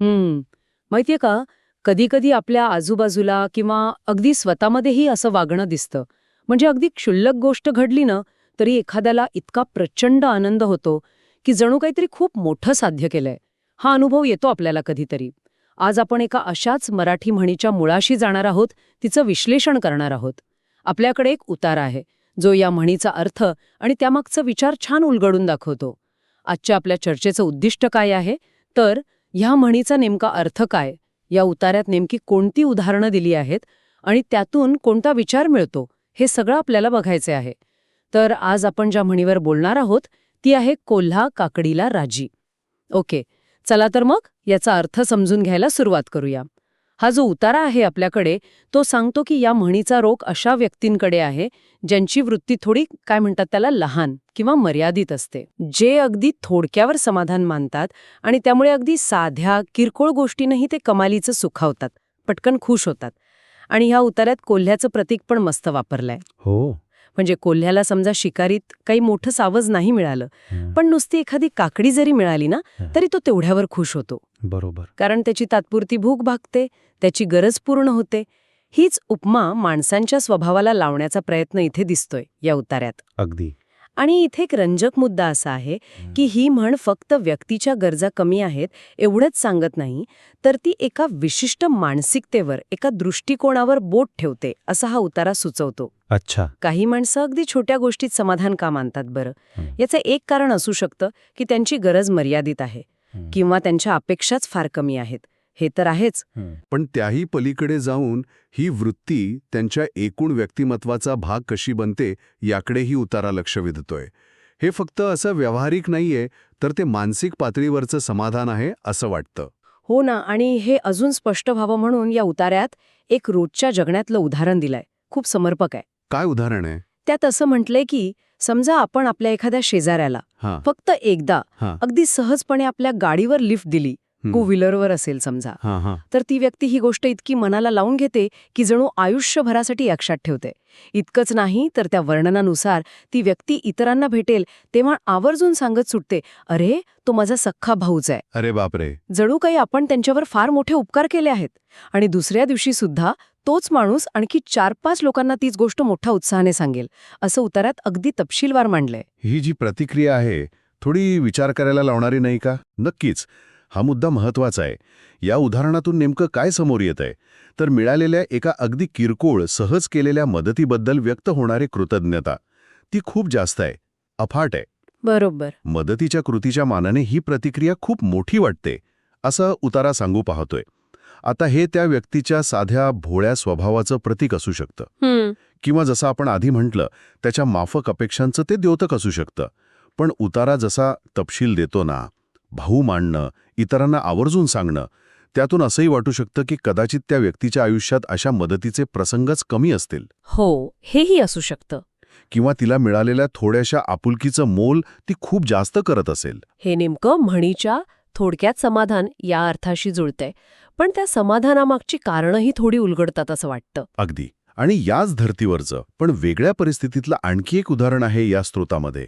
हम्म. माहितीये का कधी कधी आपल्या आजूबाजूला किंवा अगदी स्वतःमध्येही असं वागणं दिसतं. म्हणजे अगदी क्षुल्लक गोष्ट घडली ना तरी एखाद्याला इतका प्रचंड आनंद होतो की जणू काहीतरी खूप मोठं साध्य केलंय. हा अनुभव येतो आपल्याला कधीतरी. आज आपण एका अशाच मराठी म्हणीच्या मुळाशी जाणार आहोत तिचं विश्लेषण करणार आहोत. आपल्याकडे एक उतार आहे जो या म्हणीचा अर्थ आणि त्यामागचा विचार छान उलगडून दाखवतो. आजच्या आपल्या चर्चेचं उद्दिष्ट काय आहे? तर ह्या म्हणीचा नेमका अर्थ काय? या उतार्यात नेमकी कोणती उदाहरणं दिली आहेत? आणि त्यातून कोणता विचार मिळतो? हे सगळं आपल्याला बघायचे आहे. तर आज आपण ज्या म्हणीवर बोलणार आहोत ती आहे कोल्हा काकडीला राजी. ओके. चला तर मग याचा अर्थ समजून घ्यायला सुरुवात करूया. हा जो उतारा आहे आपल्याकडे तो सांगतो की या म्हणीचा रोग अशा व्यक्तींकडे आहे ज्यांची वृत्ती थोडी काय म्हणतात त्याला लहान किंवा मर्यादित असते. जे अगदी थोडक्यावर समाधान मानतात आणि त्यामुळे अगदी साध्या किरकोळ गोष्टींही ते कमालीचं सुखावतात पटकन खुश होतात. आणि ह्या उतार्यात कोल्ह्याचं प्रतीक पण मस्त वापरलंय. हो. म्हणजे कोल्ह्याला समजा शिकारीत काही मोठं सावज नाही मिळालं पण नुसती एखादी काकडी जरी मिळाली ना. तरी तो तेवढ्यावर खुश होतो. बरोबर. कारण त्याची तात्पुरती भूक भागते त्याची गरज पूर्ण होते. हीच उपमा माणसांच्या स्वभावाला लावण्याचा प्रयत्न इथे दिसतोय या उतार्यात अगदी. आणि इथे एक रंजक मुद्दा असा आहे की ही म्हण फक्त व्यक्तीच्या गरजा कमी आहेत एवढंच सांगत नाही तर ती एका विशिष्ट मानसिकतेवर एका दृष्टिकोनावर बोट ठेवते असा हा उतारा सुचवतो. अच्छा. काही माणसं अगदी छोट्या गोष्टीत समाधान का मानतात बरं. याचं एक कारण असू शकतं की त्यांची गरज मर्यादित आहे. किंवा त्यांच्या अपेक्षाच फार कमी आहेत. हे तर आहेच. पण त्याही पलीकडे जाऊन ही वृत्ती त्यांच्या एकूण व्यक्तिमत्वाचा भाग कशी बनते याकडेही उतारा लक्ष वेधतोय. हे फक्त असं व्यावहारिक नाहीये तर ते मानसिक पातळीवरचं समाधान आहे असं वाटतं. हो ना आणि हे अजून स्पष्ट व्हावं म्हणून या उतार्यात एक रोजच्या जगण्यातलं उदाहरण दिलंय. खूप समर्पक आहे. काय उदाहरण आहे? त्यात असं म्हटलंय की समजा आपण आपल्या एखाद्या शेजाऱ्याला फक्त एकदा अगदी सहजपणे आपल्या गाडीवर लिफ्ट दिली. टू व्हीलरवर असेल समजा हां हां. तर ती व्यक्ती ही गोष्ट इतकी मनाला लावून घेते की जणू आयुष्यभरासाठी लक्षात ठेवते. इतकंच नाही तर त्या वर्णनानुसार ती व्यक्ती इतरांना भेटेल तेव्हा आवर्जून सांगत सुटते अरे तो माझा सख्खा भाऊच आहे. अरे बापरे. जणू काही आपण त्यांच्यावर फार मोठे उपकार केले आहेत. आणि दुसऱ्या दिवशी सुद्धा तोच माणूस आणखी चार पाच लोकांना तीच गोष्ट मोठ्या उत्साहाने सांगेल असं उतारात अगदी तपशीलवार मांडलंय. ही जी प्रतिक्रिया आहे थोडी विचार करायला लावणारी नाही का? नक्कीच. हा मुद्दा महत्त्वाचा आहे. या उदाहरणातून नेमकं काय समोर येत आहे? तर मिळालेल्या एका अगदी किरकोळ सहज केलेल्या मदतीबद्दल व्यक्त होणारी कृतज्ञता ती खूप जास्त आहे. अफाट आहे. बरोबर. मदतीच्या कृतीच्या मानाने ही प्रतिक्रिया खूप मोठी वाटते असं उतारा सांगू पाहतोय. आता हे त्या व्यक्तीच्या साध्या भोळ्या स्वभावाचं प्रतीक असू शकतं. किंवा जसं आपण आधी म्हटलं त्याच्या माफक अपेक्षांचं ते द्योतक असू शकतं. पण उतारा जसा तपशील देतो ना भाऊ मांडणं इतरांना आवर्जून सांगणं त्यातून असंही वाटू शकतं की कदाचित त्या व्यक्तीच्या आयुष्यात अशा मदतीचे प्रसंगच कमी असतील. हो हेही असू शकतं. किंवा तिला मिळालेल्या थोड्याशा आपुलकीचं मोल ती खूप जास्त करत असेल. हे नेमकं म्हणीच्या थोडक्यात समाधान या अर्थाशी जुळतंय. पण त्या समाधानामागची कारणंही थोडी उलगडतात असं वाटतं. अगदी. आणि याच धर्तीवरचं पण वेगळ्या परिस्थितीतलं आणखी एक उदाहरण आहे या स्रोतामध्ये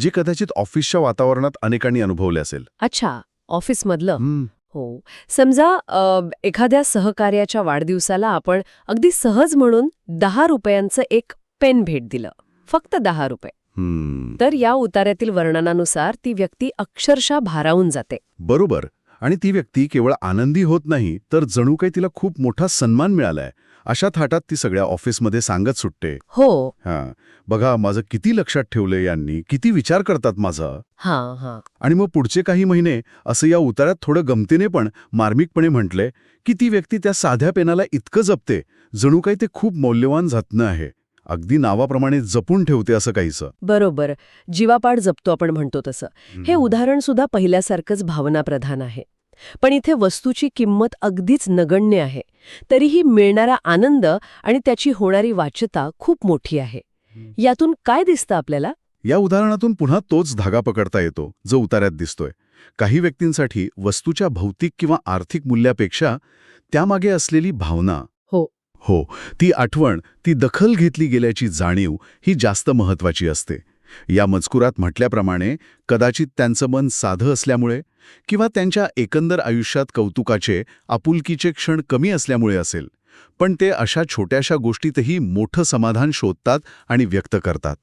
जे कदाचित ऑफिसच्या वातावरणात अनेकांनी अनुभवले असेल. अच्छा ऑफिसमधलं. हं, हो. समजा एखाद्या सहकार्याच्या वाढदिवसाला आपण अगदी सहज म्हणून दहा रुपयांचं एक पेन भेट दिलं. फक्त दहा रुपये. तर या उतार्यातील वर्णनानुसार ती व्यक्ती अक्षरशः भारावून जाते. बरोबर. आणि ती व्यक्ती केवळ आनंदी होत नाही तर जणू काही तिला खूप मोठा सन्मान मिळालाय. अशा थाटात ती सगळ्या ऑफिसमध्ये सांगत सुटते. हो. हां. बघा माझं किती लक्षात ठेवलंय यांनी किती विचार करतात माझा. हां हां. आणि मग पुढचे काही महिने असं या उतार्यात थोडं गमतीने पण मार्मिकपणे म्हटलंय की ती व्यक्ती त्या साध्या पेनाला इतकं जपते जणू काही ते खूप मौल्यवान जत्न आहे. अगदी नावाप्रमाणे जपून ठेवते असं काहीसं. बरोबर. जीवापाड जपतो आपण म्हणतो तसं. हे उदाहरण सुद्धा पहिल्यासारखंच भावनाप्रधान आहे. पण इथे वस्तूची किंमत अगदीच नगण्य आहे. तरीही मिळणारा आनंद आणि त्याची होणारी वाच्यता खूप मोठी आहे. यातून काय दिसतं आपल्याला? या उदाहरणातून पुन्हा तोच धागा पकडता येतो जो उतार्यात दिसतोय. काही व्यक्तींसाठी वस्तूच्या भौतिक किंवा आर्थिक मूल्यापेक्षा त्यामागे असलेली भावना हो. ती आठवण ती दखल घेतली गेल्याची जाणीव ही जास्त महत्वाची असते. या मजकुरात म्हटल्याप्रमाणे कदाचित त्यांचं मन साधं असल्यामुळे किंवा त्यांच्या एकंदर आयुष्यात कौतुकाचे आपुलकीचे क्षण कमी असल्यामुळे असेल पण ते अशा छोट्याशा गोष्टीतही मोठं समाधान शोधतात आणि व्यक्त करतात.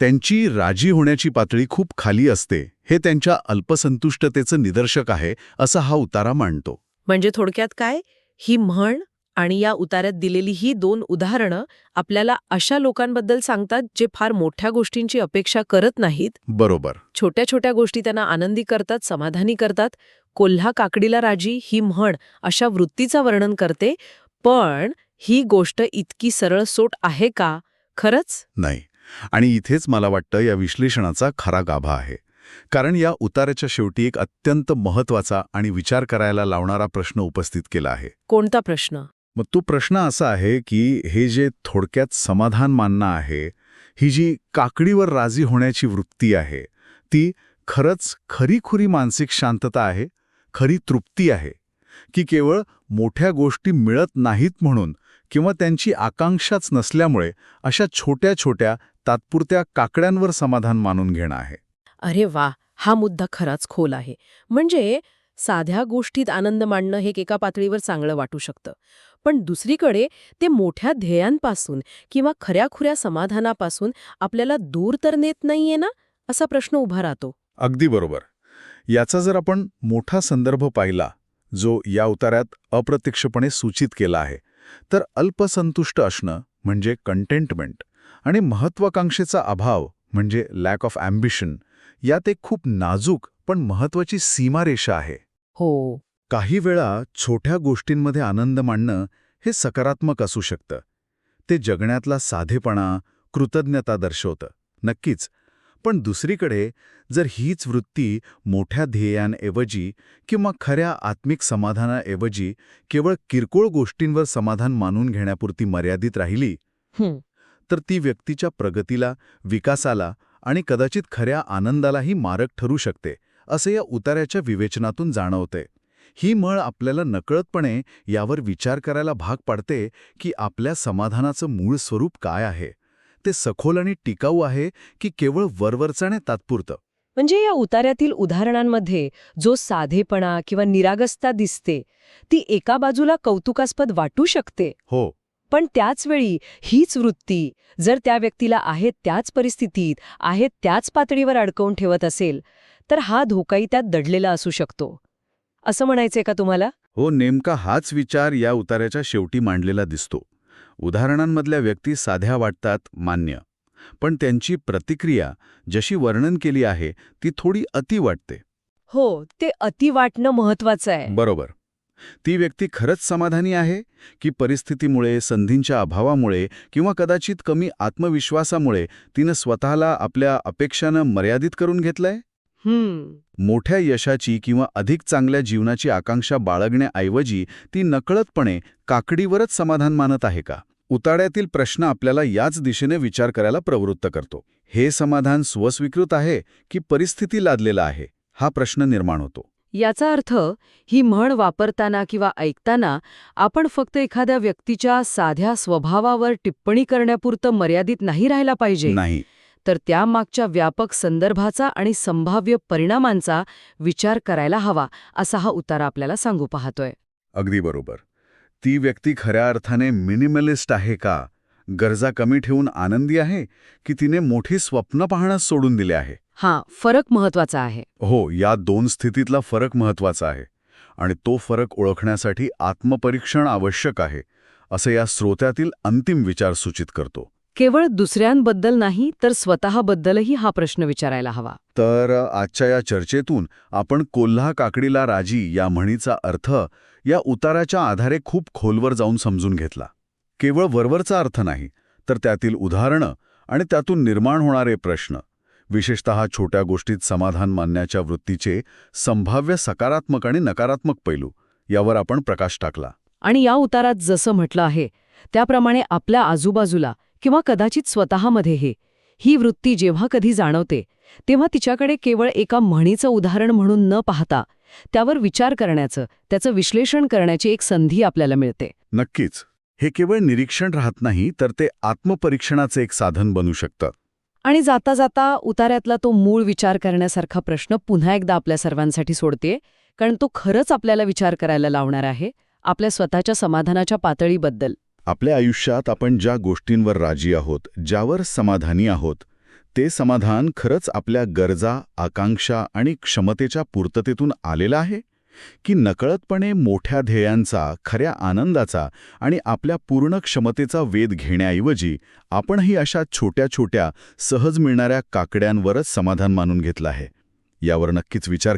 त्यांची राजी होण्याची पातळी खूप खाली असते हे त्यांच्या अल्पसंतुष्टतेचं निदर्शक आहे असा हा उतारा मांडतो. म्हणजे थोडक्यात काय? ही म्हण आणि या उतार्यात दिलेली ही दोन उदाहरणं आपल्याला अशा लोकांबद्दल सांगतात जे फार मोठ्या गोष्टींची अपेक्षा करत नाहीत. बरोबर. छोट्या छोट्या गोष्टी त्यांना आनंदी करतात समाधानी करतात. कोल्हा काकडीला राजी ही म्हण अशा वृत्तीचं वर्णन करते पण ही गोष्ट इतकी सरळ सोट आहे का? खरंच? नाही. आणि इथेच मला वाटतं या विश्लेषणाचा खरा गाभा आहे. कारण या उताराच्या शेवटी एक अत्यंत महत्त्वाचा आणि विचार करायला लावणारा प्रश्न उपस्थित केला आहे. कोणता प्रश्न? मग तो प्रश्न असा आहे की हे जे थोडक्यात समाधान मानणं आहे ही जी काकडीवर राजी होण्याची वृत्ती आहे ती खरंच खरीखुरी मानसिक शांतता आहे खरी तृप्ती आहे की केवळ मोठ्या गोष्टी मिळत नाहीत म्हणून किंवा त्यांची आकांक्षाच नसल्यामुळे अशा छोट्या छोट्या तात्पुरत्या काकड्यांवर समाधान मानून घेणं आहे. अरे वा हा मुद्दा खराच खोल आहे. म्हणजे साध्या गोष्टीत आनंद मांडणं हे एका पातळीवर चांगलं वाटू शकतं. पण दुसरीकडे ते मोठ्या ध्येयांपासून किंवा खऱ्याखुऱ्या समाधानापासून आपल्याला दूर तर नेत नाहीये ना? असा प्रश्न उभा राहतो. अगदी बरोबर. याचा जर आपण मोठा संदर्भ पाहिला जो या उतार्यात अप्रत्यक्षपणे सूचित केला आहे तर अल्पसंतुष्ट असणं म्हणजे कंटेंटमेंट आणि महत्वाकांक्षेचा अभाव म्हणजे लॅक ऑफ अँबिशन यात एक खूप नाजूक पण महत्वाची सीमारेषा आहे. हो. काही वेळा छोट्या गोष्टींमध्ये आनंद मानणं हे सकारात्मक असू शकतं. ते जगण्यातला साधेपणा कृतज्ञता दर्शवतं नक्कीच. पण दुसरीकडे जर हीच वृत्ती मोठ्या ध्येयांऐवजी किंवा खऱ्या आत्मिक समाधानाऐवजी केवळ किरकोळ गोष्टींवर समाधान मानून घेण्यापुरती मर्यादित राहिली तर ती व्यक्तीच्या प्रगतीला विकासाला आणि कदाचित खऱ्या आनंदालाही मारक ठरू शकते. असे या उतार्याच्या विवेचनातून जाणवते. ही मळ आपल्याला नकळतपणे यावर विचार करायला भाग पाडते की आपल्या समाधानाचं मूळ स्वरूप काय आहे. ते सखोल आणि टिकाऊ आहे की केवळ वरवरचाने तात्पुरतं? म्हणजे या उतार्यातील उदाहरणांमध्ये जो साधेपणा किंवा निरागसता दिसते ती एका बाजूला कौतुकास्पद वाटू शकते. हो. पण त्याचवेळी हीच वृत्ती जर त्या व्यक्तीला आहे त्याच परिस्थितीत आहे त्याच पातळीवर अडकवून ठेवत असेल तर हा धोकाही त्यात दडलेला असू शकतो. असं म्हणायचंय का तुम्हाला? हो नेमका हाच विचार या उतार्याच्या शेवटी मांडलेला दिसतो. उदाहरणांमधल्या व्यक्ती साध्या वाटतात मान्य. पण त्यांची प्रतिक्रिया जशी वर्णन केली आहे ती थोडी अति वाटते. हो ते अति वाटणं महत्वाचं आहे. बरोबर. ती व्यक्ती खरंच समाधानी आहे की परिस्थितीमुळे संधींच्या अभावामुळे किंवा कदाचित कमी आत्मविश्वासामुळे तिनं स्वतःला आपल्या अपेक्षानं मर्यादित करून घेतलंय? मोठ्या यशाची किंवा अधिक चांगल्या जीवनाची आकांक्षा बाळगण्याऐवजी ती नकळतपणे काकडीवरच समाधान मानत आहे का? उताड्यातील प्रश्न आपल्याला याच दिशेने विचार करायला प्रवृत्त करतो. हे समाधान स्वस्वीकृत आहे की परिस्थिती लादलेला आहे? हा प्रश्न निर्माण होतो. याचा अर्थ ही म्हण वापरताना किंवा ऐकताना आपण फक्त एखाद्या व्यक्तीच्या साध्या स्वभावावर टिप्पणी करण्यापुरतं मर्यादित नाही राहायला पाहिजे. नाही. तर त्यामागच्या व्यापक संदर्भाचा आणि संभाव्य परिणामांचा विचार करायला हवा असा हा उतारा आपल्याला सांगू पाहतोय. अगदी बरोबर. ती व्यक्ती खऱ्या अर्थाने मिनिमलिस्ट आहे का? गरजा कमी ठेवून आनंदी आहे की तिने मोठी स्वप्न पाहणं सोडून दिले आहे? हा फरक महत्त्वाचा आहे. हो या दोन स्थितीतला फरक महत्त्वाचा आहे आणि तो फरक ओळखण्यासाठी आत्मपरीक्षण आवश्यक आहे असं या श्रोत्यातील अंतिम विचार सूचित करतो. केवळ दुसऱ्यांबद्दल नाही तर स्वतःबद्दलही हा प्रश्न विचारायला हवा. तर आजच्या या चर्चेतून आपण कोल्हा काकडीला राजी या म्हणीचा अर्थ या उताराच्या आधारे खूप खोलवर जाऊन समजून घेतला. केवळ वरवरचा अर्थ नाही तर त्यातील उदाहरणं आणि त्यातून निर्माण होणारे प्रश्न विशेषतः छोट्या गोष्टीत समाधान मानण्याच्या वृत्तीचे संभाव्य सकारात्मक आणि नकारात्मक पैलू यावर आपण प्रकाश टाकला. आणि या उतारात जसं म्हटलं आहे त्याप्रमाणे आपल्या आजूबाजूला किंवा कदाचित स्वतःमध्ये हे. ही वृत्ती जेव्हा कधी जाणवते तेव्हा तिच्याकडे केवळ एका म्हणीचं उदाहरण म्हणून न पाहता त्यावर विचार करण्याचं त्याचं विश्लेषण करण्याची एक संधी आपल्याला मिळते. नक्कीच. हे केवळ निरीक्षण राहत नाही तर ते आत्मपरीक्षणाचे एक साधन बनू शकतं. आणि जाता जाता उतार्यातला तो मूळ विचार करण्यासारखा प्रश्न पुन्हा एकदा आपल्या सर्वांसाठी सोडते कारण तो खरंच आपल्याला विचार करायला लावणार आहे आपल्या स्वतःच्या समाधानाच्या पातळीबद्दल. आपल्या आयुष्यात आपण ज्या गोष्टींवर राजी आहोत ज्यावर समाधानी आहोत ते समाधान खरंच आपल्या गरजा आकांक्षा आणि क्षमतेच्या पूर्ततेतून आलेलं आहे? की नकळतपणे मोठ्या ध्येयांचा खऱ्या आनंदाचा आणि आपल्या पूर्ण क्षमतेचा वेध घेण्याऐवजी आपणही अशा छोट्या छोट्या सहज मिळणाऱ्या काकड्यांवरच समाधान मानून घेतलं आहे? यावर नक्कीच विचार